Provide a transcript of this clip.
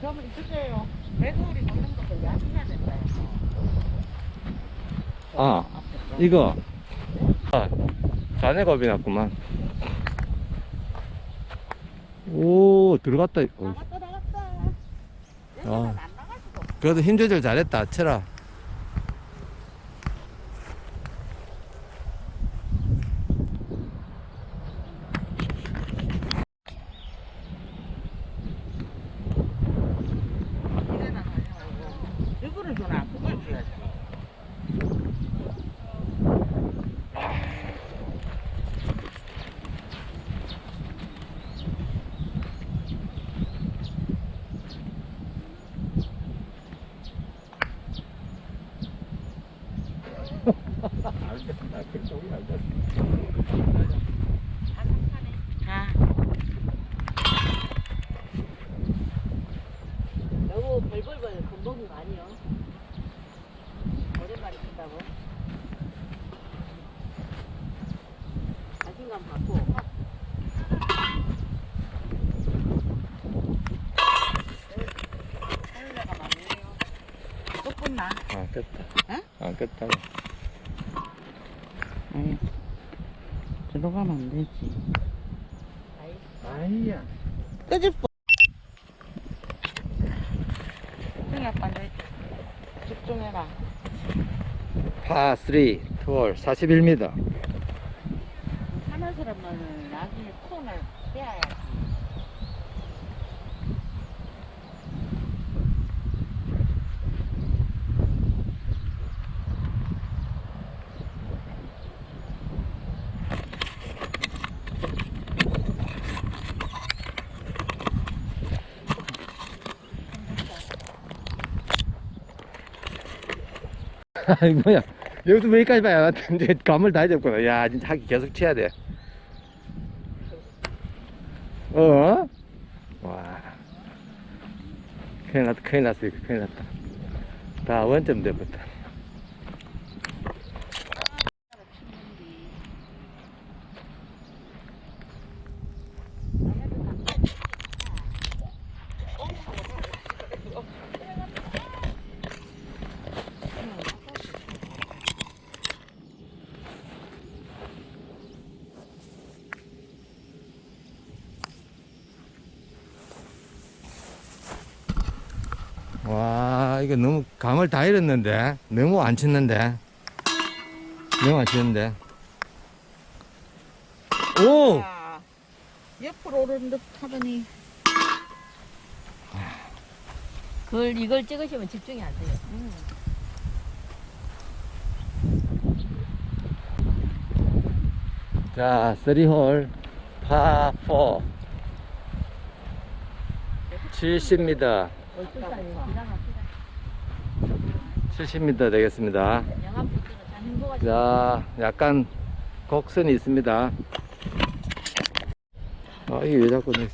그러면 이쪽에요. 매도리 먹는 것도 야기해야 된다. 아, 이거. 아, 자네 겁이 났구만. 오, 들어갔다. 어, 나갔다 나갔다. 아. 그래도 힘 조절 잘했다, 쳐라. 이래나 가지고. 이거를 주나 그걸 줘야지. 가. 너무 벌벌벌 겁먹은 거 아니요? 친다고? 자신감 갖고. 또 끝나? 아, 깼다. 응? 아, 깼다. 아니. 들어가면 안 되지. 아이야. 끄집어. 승희 아빠 이제 집중해라. 파 3, 투월 41m. 하는 사람은 나중에 폰을 빼야지. 아이, 뭐야. 여기서 여기까지 봐야 이제 감을 다 잡구나. 야, 진짜 하기 계속 쳐야 돼. 어? 와. 큰일 났다, 큰일 났어, 이거 큰일 났다. 다 원점 돼버렸다. 와, 이거 너무 감을 다 잃었는데. 너무 안 쳤는데. 너무 안 쳤는데. 오! 아, 옆으로 오르는 듯 하더니. 그걸 이걸 찍으시면 집중이 안 돼요. 자, 3홀, 파4. 70m. 월급산이 기가 막히다. 70m 되겠습니다. 자, 약간 곡선이 있습니다. 아, 이게 왜 자꾸 내-